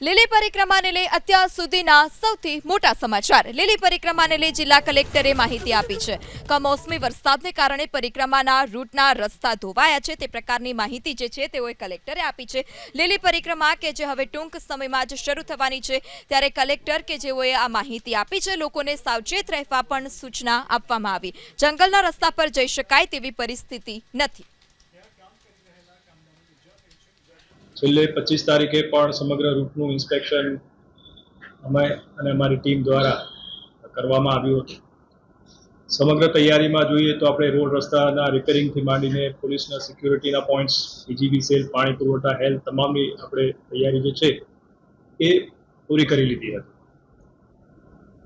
લીલી પરિક્રમાને લઈ અત્યાર સુધીના સૌથી મોટા સમાચાર. લીલી પરિક્રમાને લઈ જિલ્લા કલેક્ટરે માહિતી આપી છે. કમોસમી વરસાદને કારણે પરિક્રમાના રૂટના રસ્તા ધોવાયા છે. તે પ્રકારની માહિતી જે છે તેઓએ કલેક્ટરે આપી છે. લીલી પરિક્રમા કે જે હવે ટૂંક સમયમાં જ શરૂ થવાની છે, ત્યારે કલેક્ટર કે જેઓએ આ માહિતી આપી છે, લોકોને સાવચેત રહેવા પણ સૂચના આપવામાં આવી. જંગલના રસ્તા પર જઈ શકાય તેવી પરિસ્થિતિ નથી. છેલ્લે પચીસ તારીખે પણ સમગ્ર રૂટનું ઇન્સ્પેક્શન અમે અને અમારી ટીમ દ્વારા કરવામાં આવ્યું હતું. સમગ્ર તૈયારીમાં જોઈએ તો આપણે રોડ રસ્તાના રિપેરિંગથી માંડીને પોલીસના સિક્યુરિટીના પોઈન્ટ્સ બીજીબી સેલ, પાણી પુરવઠા હેલ્થ તમામની આપણે તૈયારી જે છે એ પૂરી કરી લીધી હતી.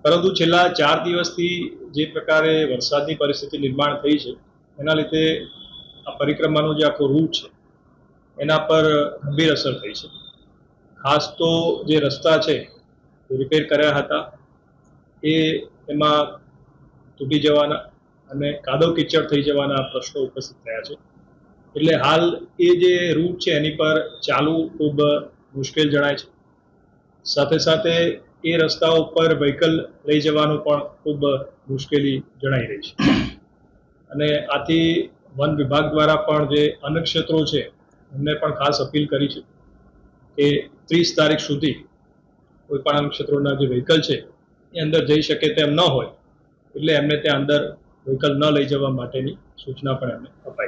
પરંતુ છેલ્લા ચાર દિવસથી જે પ્રકારે વરસાદની પરિસ્થિતિ નિર્માણ થઈ છે, એના લીધે આ પરિક્રમાનો જે આખો રૂટ છે એના પર ગંભીર અસર થઈ છે. ખાસ તો જે રસ્તા છે રિપેર કર્યા હતા, એ એમાં તૂટી જવાના અને કાદવ કીચડ થઈ જવાના પ્રશ્નો ઉપસ્થિત થયા છે. એટલે હાલ એ જે રૂટ છે, એની પર ચાલવું ખૂબ મુશ્કેલ જણાય છે. સાથે સાથે એ રસ્તા ઉપર વ્હીકલ લઈ જવાનું પણ ખૂબ મુશ્કેલી જણાઈ રહી છે. અને આથી વન વિભાગ દ્વારા પણ જે અન્નક્ષેત્રો છે એમને પણ ખાસ અપીલ કરી છે કે ત્રીસ તારીખ સુધી કોઈ પણ ક્ષેત્રોના જે વ્હીકલ છે, એ અંદર જઈ શકે તેમ ન હોય, એટલે એમને ત્યાં અંદર વ્હીકલ ન લઈ જવા માટેની સૂચના પણ એમને અપાઈ